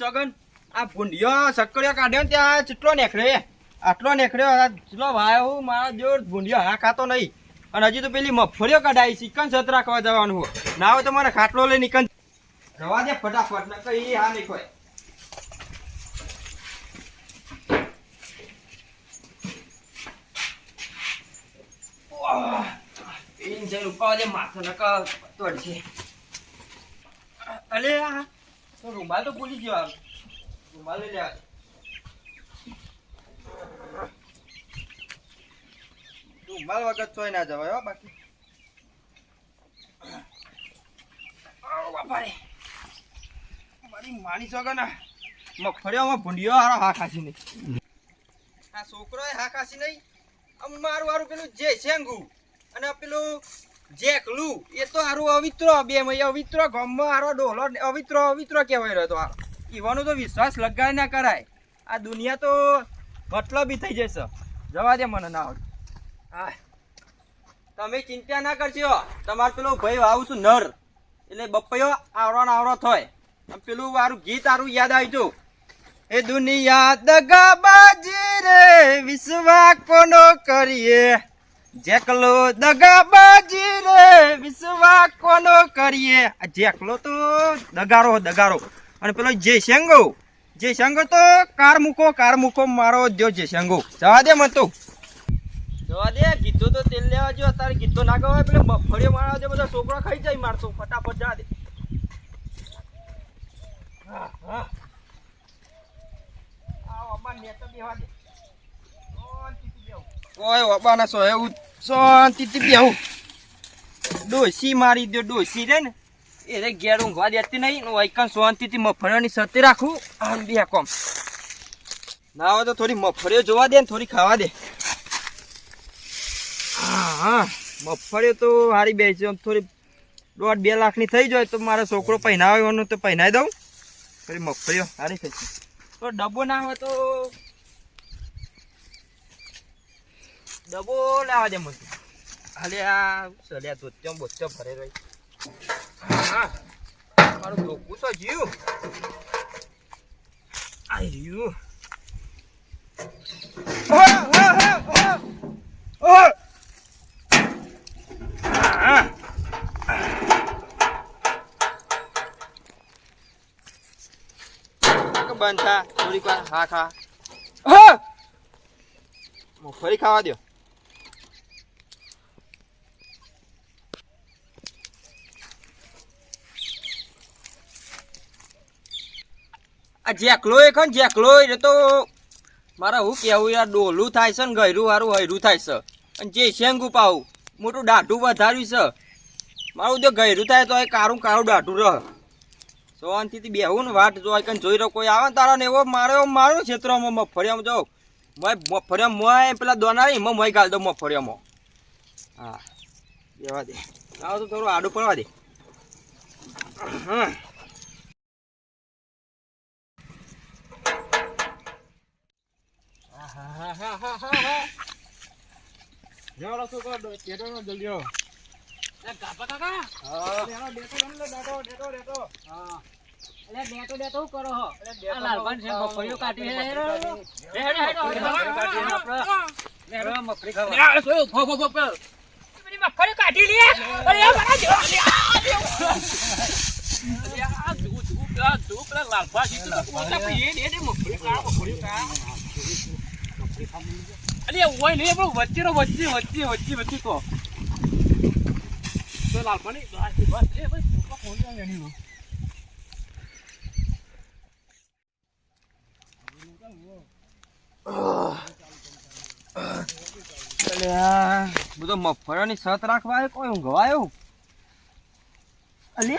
સગન. કાઢ્યો ને ત્યાં ચેટલો નેખડ્યો આટલો નેખડ્યો ચેટલો વાયો મારા જોર ભૂંડિયો હા ખાતો નહીં. અને હજી તો પેલી મફળીઓ કઢાઈ ચિકન સત રાખવા જવાનું ના હોય તો મારે ખાટલો લઈ નીકળ. રવા દે ફટાફટ ન કઈ તોડશે અલે આ તો રૂમાલ તો ભૂલી ગયો આમ. રૂમાલ લઈ લેવા રૂમાલ વગર ચોય ના જવાય હો બાકી. બાપા રે મારી માની શકો ને. મગફળીઓમાં ભૂંડિયો હારો હા ખાસી નહીં. આ છોકરોએ હા ખાસી નહીં. આમ મારું હારું પેલું જે શેંગુ અને પેલું જેકલું એ તો હારું અવિત્રો બે મય અવિત્રો ગમમાં હારો ડોલો અવિત્રો અવિત્રો કહેવાય રહ્યો તો ઈવાનો તો વિશ્વાસ લગાય ના કરાય. આ દુનિયા તો મતલબી થઈ જશે. જવા દે મને ના આવડે. હા. તમે ચિંતા ના કરશો. તમારે પેલો ભાઈ આવું છું નર. એટલે બપયો આવરો ને આવરો થાય. પેલું મારું ગીત આરું યાદ આવી જવું એ દુનિયા દગાબાજી રે વિશ્વા કોનો કરીએ? જેકલો દગાબાજી રે વિશ્વા કોનો કરીએ? આ જેકલો તો દગારો દગારો. અને પેલો જે શેંગો જે શેંગો તો કાર મૂકો કાર મૂકો મારો જો જે શેંગો. જવા દે મત તું. જવા દે ગીતો તો તેલ લેવા જો અત્યારે ગીતો ના ગવાય પેલે મગફળીઓ મારા દે બધા છોકરા ખાઈ જાય મારતો ફટાફટ જવા દે. હા હા. ઓય બાબાના સો એવું શાંતિથી બેહું ડોસી મારી દો ડોસી રે ને. એ રે ઘેર ઊંઘવા દેતી નહીં વાયકન શાંતિથી મફળીઓની સતી રાખું. આમ બે કોમ. ના હોય તો થોડી મફળીઓ જોવા દે ને, થોડી ખાવા દે. હા હા. મફળીઓ તો સારી બે છે આમ થોડી દોઢ બે લાખની થઈ જાય, તો મારો છોકરો પહેનાવવાનો તો પહેનાવી દઉં. થોડી મફળીઓ સારી થઈ તો ડબ્બો ના હોય તો ડબ્બો લાવવા દે મને હાલે આ સલ્યા ધોત્યો બોત્યો ભરે રહી. હા. મારું ધોકું છો જીવ આઈ રહ્યું. બંધ થા. થોડીક વાર હા ખા. ફરી ખાવા દો આ જેકલો એ ખન જેકલો એ તો મારે હું કેવું યાર, ડોલું થાય છે ને ગયરું હારું હૈરું થાય છે. અને જે શેંગું પાવું મોટું દાઢું વધાર્યું છે. મારું જો ગયરું થાય તો એ કારું કારું દાઢું રહ. શાંતિથી બેહું ને વાટ જો કઈ જોઈ રહ્યો, કોઈ આવે ને તારા ને એવો મારો મારું ક્ષેત્રમાં મગફળિયામાં જાઉં મય મગફળિયામાં મોય પેલા દોનારી એમાં મોય ગાલ દો મફરિયામાં હા દેવા દે. આવો તો થોડું આડું પડવા દે. હા મગફળી કાઢી લે લાલભા મગફળી કા મગફળી કા વચ્ચે વચ્ચે વચ્ચે વચ્ચે વચ્ચે તો. લાલપાની બસ એ ભાઈ? છોકરા જાય એની નો બધો મફળાની છત રાખવા કોઈ ઊંઘવા આવ્યો અલે,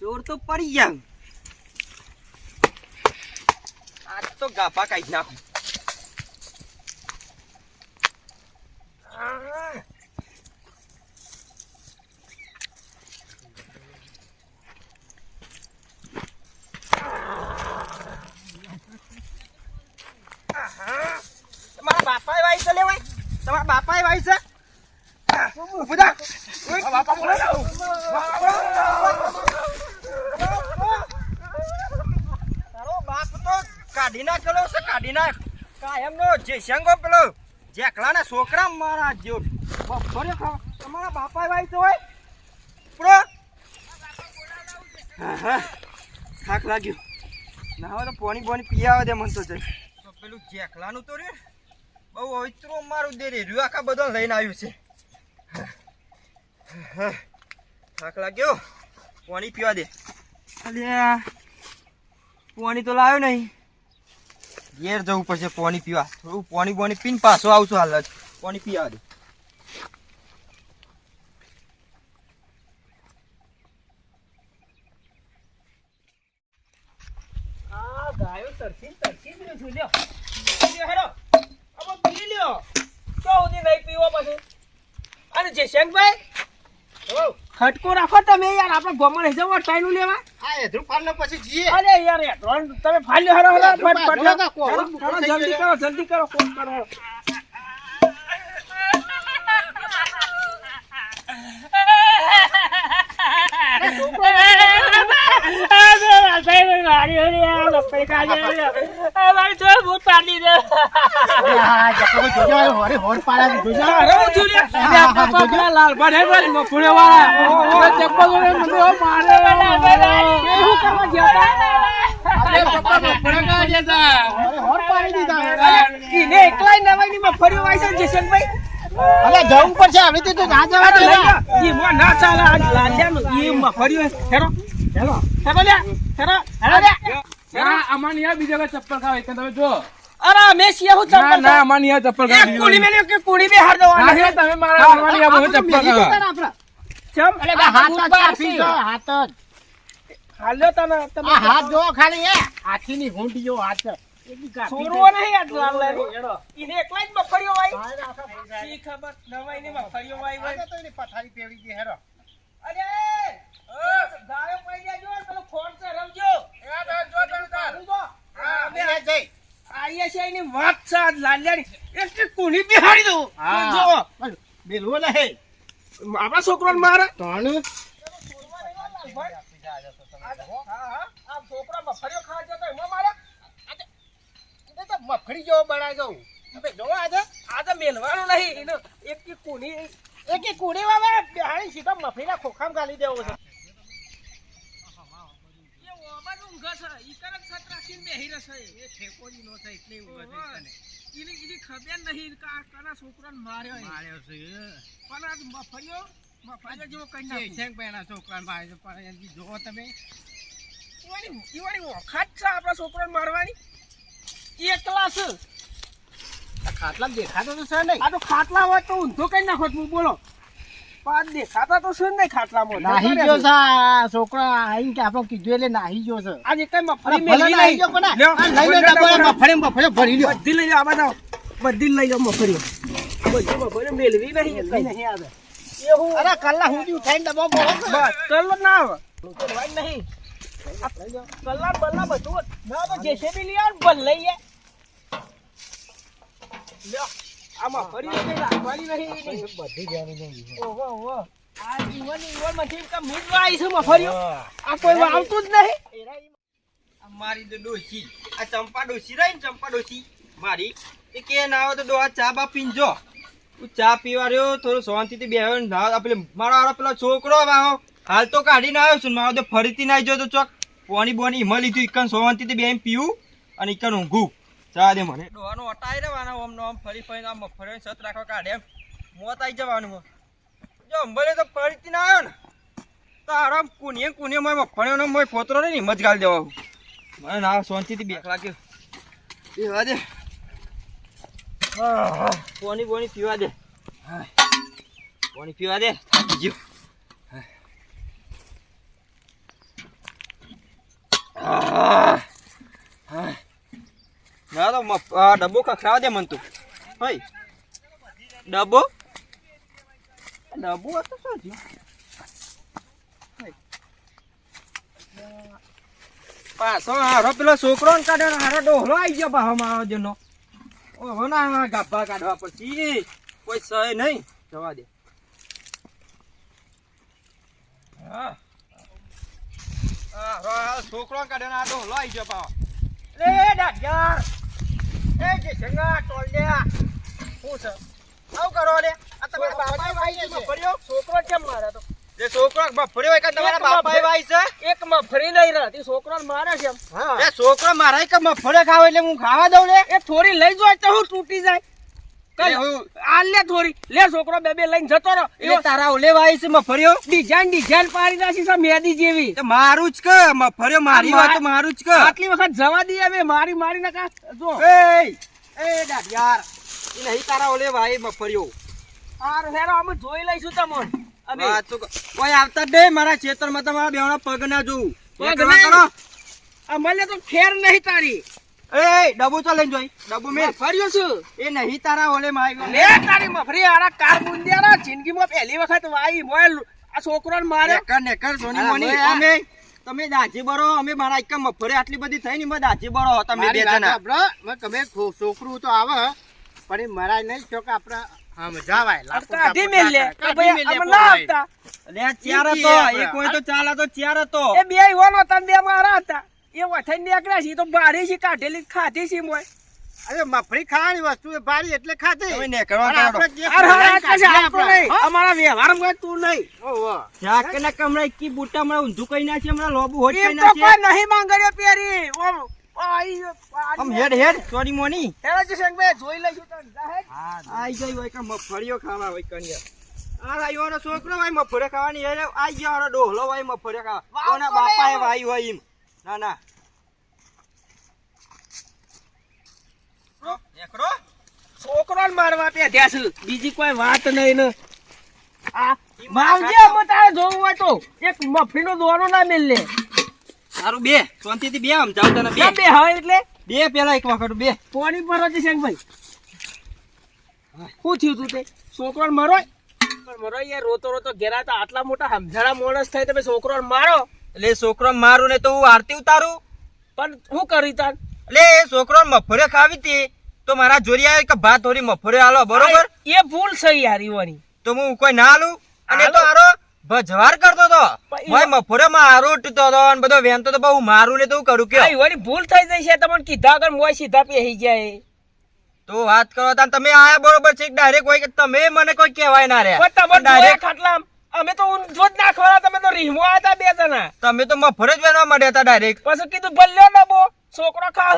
ચોર તો પડી ગયા. આજ તો ગાફા કાઢી નાખું. તમારા બાપાએ વાઈ છે લેવાય તમારા બાપાએ વાઈ છે. ઓય, બાપા બોલાવો. કાઢી નાખ પેલો છે કાઢી નાખ. કાયમનો જે શંગો પેલો જેકલાના છોકરા મારા જેવો. બપોરે તમારા બાપા ભાઈ તો હોય પ્રો થાક લાગ્યો. ના હવે તો પોણી પોણી પી આવે દે મન તો તો પેલું જેકલાનું તો રે. બહુ અવિત્રો મારું દે રે. રહ્યું આખા બધો લઈને આવ્યું છે. હા. થાક લાગ્યો. પાણી પીવા દે. અલ્યા પાણી તો લાવ્યો નહીં. ઘેર જવું પડશે, પાણી પીવા. થોડું પાણી પાણી પીને પાછો આવશું હાલ જ પાણી પીવા દે. આ ગાયો તરસી તરસી જ છું. લ્યો. પી લ્યો. તો સુધી નહીં પીવો પછી. અને જયશંકભાઈ ખટકો રાખો તમે યાર. આપણે ગોમણ હેજો ટાઈનું લેવા. આ પછી જીએ. અરે યાર તમે ફાલ્યો હેરો, હેરો, જલ્દી કરો જલ્દી કરો ફોન કરો. હેરો. આ જકરો જોજો, આ મારે. તા? હોર પાડી. અરે જવું પડશે હવે તો ના જવા દે ના ચાલે. હેરો, હેરો, હેરો લ્યા, હેરો, હેરો લ્યા. ના અમાની આ બીજા ચપ્પલ ખાવ. એટલે તમે જો અરે, મેં સિયાહુ ના ચપ્પલ ના અમાની આ ચપ્પલ એક કુડી મેલ્યો કે કુડી બે હાર દો. ના તમે મારા અમાની આ બહુ ચપ્પલ ખાવા. ચમ? અરે હાથ જ આપી દો, હાથ જ. હાલ્યો તને, તમે હાથ જો ખાલી એ હાથ. છોરવો નહીં આજ લાલ્યાનો. ઈને એકલા જ મફળીઓ વાય. શી ખબર? નવાઈની મફળીઓ વાય વાય. પથારી પેવડી ગઈ હેરો અરે ગાયો પડી ગયા જો પેલો ખોટ છે રમજો રમજો. આ જઈ. આઈએ છે વાત છે આજ લાલ્યાની. કુણી બિહાડી દઉં? જો. બેલવો નહીં આપણા છોકરાને મારે. ત્રણ મફળીઓ ખાવા જતો એમાં મારે મફળી જેવો બનાવી દઉં તમે જોવો આજે આ તો મેલવાનું નહીં એનો એક એક કુણી એક એક કુડી વાવે બિહારી સીધો મફળીના ખોખામાં ગાલી દેવો છે એ ઓમાં જ ઊંઘે છે ઈ રાખીને બેહી રહેશે એ ઠેકોજી નો થાય એટલે ઊંઘે છે એની એની ખબર નહીં કા કના છોકરાને માર્યો એ. પણ આ મફળીઓ મફળીઓ જેવો કઈ નાખું. જો તમે. ઈવાની ઈવાની ઓખાત છે આપણા છોકરાને મારવાની? એકલા છે ખાટલા દેખાતો તો છે નહીં. આ તો ખાટલા હોય તો ઊંધો કઈ નાખો તું બોલો. આ દેખાતા તો શું નહીં ખાટલામાં. નાહી ગયો છે છોકરા આઈને કે આપણે કીધું એટલે નાહી ગયો છે. આજે કઈ મફળી નાહી ગયો? લઈ લો ડબ્બો, મફળી. મફળી ભરી લ્યો. બધી લઈ લો આ બધા. બધી લઈ લો મફળીઓ બધી મફળીઓ મેળવી નહીં લઈ નહીં આવે. અરે કલ્લા હું ઉઠાઈને બસ કલ્લો ના આવે. નહીં. કલ્લા બલ્લા બધું ના તો જેસીબી લઈ આવ બલ લ્યો. આમાં ફરી કઈ રાખવાની નહીં. બધી જાણી નહીં ઓહો ઓહો. આ જીવન ઈવનમાંથી કા મીઠ આવી છે મફળીઓ આ કોઈ આવતું જ નહીં. મારી તો ડોસી આ ચંપા ડોસી રહી ને ચંપા ડોસી મારી. એ કે ના આવે તો ડોહા ચા બા પીન જો. હું ચા પીવા રહ્યો થોડું શાંતિથી બેહ્યો ને ના આ પેલે મારો આરો પેલો છોકરો વાહો હાલ તો કાઢીને આવ્યો છું ને મારો તો ફરીથી ના જો તો ચોક. પોણી બોની હિમા લીધું ઇકન શાંતિથી બેહીને પીવું અને ઇકન ઊંઘું. ચા દે મને. ડોહાનો અટાઈ રહેવાનો ઓમ આમ ફરી ફરીને આમ ફરી સત રાખવા કાઢે એમ. મોત આવી જવાનું જો અંબલે તો ફરીથી ના આવ્યો ને, તો આરામ કુનીએ કુનીએ મોય મફળીઓનો મોય ફોતરો ને મજ ગાલી દેવા મને ના શાંતિથી બેક લાગ્યો. પીવા દે. પોની બોણી પીવા દે. પાણી પીવા દે. થાકી ગયો. હાય. ના, તો ડબ્બો ખખડાવા દે મન તું. ભાઈ ડબ્બો? ડબ્બો હતો શું થયું? પાછો પેલો છોકરો ને કાઢ્યો હારો આવી ગયો પાછો મારો જેનો ઓહો, ના ગાભા કાઢવા પછી કોઈ સહે નહીં. જવા દે. હા. છોકરો કાઢ્યો ને આ ડોહલો આવી ગયો પાછો. ડાઢિયાર. એ. શું છે? આવું કરો લે. આ તમારા બાપાએ ભાઈ છે. છોકરો કેમ મારે તો જે છોકરો મફળિયો હોય કે તમારા એક ભાઈ છે એક મફરી નહીં તે છોકરો મારે છે એમ. હા. એ છોકરો મારા કે મફળે ખાવ એટલે હું ખાવા દઉં લે એ થોડી લઈ જાય તો હું તૂટી જાય કઈ આ લે થોડી. લે છોકરો બે બે લઈને જતો રહો. એ તારા ઓલે વાઈ છે ફર્યો? ડિઝાઇન ડિઝાઇન પાડી નાખી છે મેદી જેવી. તો મારું જ કે ફર્યો. મારી વાત મારું જ કે. આટલી વખત જવા દઈએ હવે મારી મારી નાખા. જો. એ એ ડાઢિયાર ઈ નહીં તારા ઓલે વાયમાં ફર્યો. આર હેરો અમે જોઈ લઈશું તમને. અમે. વાત તો ક- કોઈ આવતા દે મારા ખેતરમાં તમારા બેવણા પગ ના જોઉં. પગ ના કરો. આ મને તો ખેર નહીં તારી. એ ડબ્બુ તો લઈને જોઈ ડબુ મેલ ફર્યો છું એ નહીં તારા ઓલે મારી લે તારી મફરી આરા કાર મુંડિયારા જિંદગીમાં પહેલી વખત વાઈ મોય આ છોકરાને નેકર નેકર સોની મોની અમે તમે દાજી બરો અમે મારા એક મફરે આટલી બધી થઈ ને દાજી બરો તમે બે જણા. મેં છોકરું તો આવે પણ એ મરાય નહીં છો કે આપણે જાવાય. લાકડું મેલ. કે ભાઈ અમે ના ચાર હતો. એ કોઈ તો ચાલ હતો ચાર હતો એ બે યુવાનો તને બે મારા હતા એ વથાઈ નીકળ્યા છે તો બારી છે કાઢેલી ખાધી છે મોય. અરે મફરી ખાવાની વસ્તુ એ ભારી એટલે ખાધી. તમે નીકળવા અમારા વ્યવહારમાં તું નહીં. ઓહો. ના ને કમરા બુટા હમણાં ઊંધું કઈ નાખી હમણાં લોબુ હોટ કઈ ના છે નહીં માંગર્યો પેરી. ઓમ આમ હેડ હેડ સોની મોની. જોઈ લઈશું તને. જાહેર આઈ ગઈ હોય કે મફળીઓ ખાવા હોય કન્યા આ છોકરો ભાઈ મફળે ખાવાની આઈ ગયો ડોહલો ભાઈ મફરે ખાવા. કોના તો બાપાએ ભાઈ હોય એમ. ના ના. છોકરો છોકરોને મારવા ત્યાં છે. બીજી કોઈ વાત નહીં ને. આ માવજે અમે તારે જોવું હોય તો. એક મફીનો દોરો ના મિલ લે. સારું બે. શાંતિથી બે આમ જાવ તને બે બે હવે એટલે? બે પેલા એક વખત બે. પોણી પર જ શંકભાઈ શું થયું તું તે? છોકરોને મરો? પણ મરો યાર રોતો રોતો ઘેરાતા આટલા મોટા સમજાણા માણસ થાય તમે છોકરો મારો? એટલે છોકરો મારું ને તો હું આરતી ઉતારું. પણ હું કરી તાર? એટલે એ છોકરો મફરે ખાવી હતી તો મારા જોરી આવે કે ભાત હોરી મફરે હાલો બરોબર? એ ભૂલ છે યાર ઈવાની તો હું કોઈ ના આલું? અને તો હાલો. ભજવાર કરતો તો. ભાઈ મફરે મારું ઉઠતો તો અને બધો વેનતો તો બહુ મારું ને તો હું કરું કે ઈવાની ભૂલ થઈ જાય છે તમને કીધા કર મોય સીધા પેહી જાય. તો વાત કરો તમે આયા બરોબર છે ડાયરેક્ટ હોય કે તમે મને કોઈ કહેવાય ના રે તમે ડાયરેક્ટ ખાટલા અમે તો ઊંધો જ નાખવાના તમે તો રીહમો હતા બે જણા. તમે તો મફરે જ વેનવા માંડ્યા હતા ડાયરેક્ટ પછી કીધું ભલ્યો ડબો છોકરો ખાહ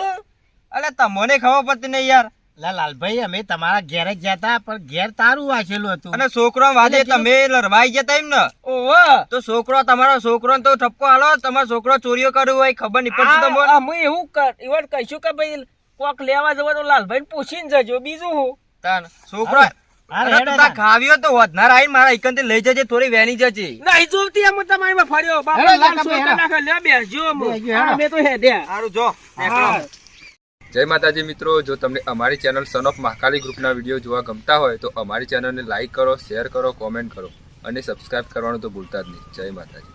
અલે તમને ખબર પડતી નહીં યાર. લા લાલભાઈ અમે તમારા ઘેર જ ગયા હતા પણ ઘેર તારું વાંચેલું હતું. અને છોકરો વાદે તમે લડવાઈ ગયા તા એમ ને? ઓહો. તો છોકરો તમારો છોકરો તો ઠપકો હાલો તમારો છોકરો ચોરીઓ કર્યું હોય ખબર નહીં પડતી તમને? હું એવું કર એવું કહીશું કે ભાઈ કોક લેવા જવા તો લાલભાઈ પૂછીને જજો બીજું હું? તાન છોકરો હા, અરે હેડો તું તાર તાન. ખાવ્યો તો વધનાર આઈને મારા એકંદે લઈ જજે થોડી વેની જજે નહીં જોવતી એમ તમારી માં ફર્યો બાપા લાલ કાકા ભાઈ, સોટા હેડો. નાખે લે બેસજો અમે. બેસજો, હા, હેડો. અમે તો હેડ્યા સારું જો જય માતાજી મિત્રો જો તમને અમારી ચેનલ સન ઓફ મહાકાલી ગ્રુપના વીડિયો જોવા ગમતા હોય તો અમારી ચેનલને લાઈક કરો શેર કરો કોમેન્ટ કરો અને સબસ્ક્રાઇબ કરવાનું તો ભૂલતા જ નહીં જય માતાજી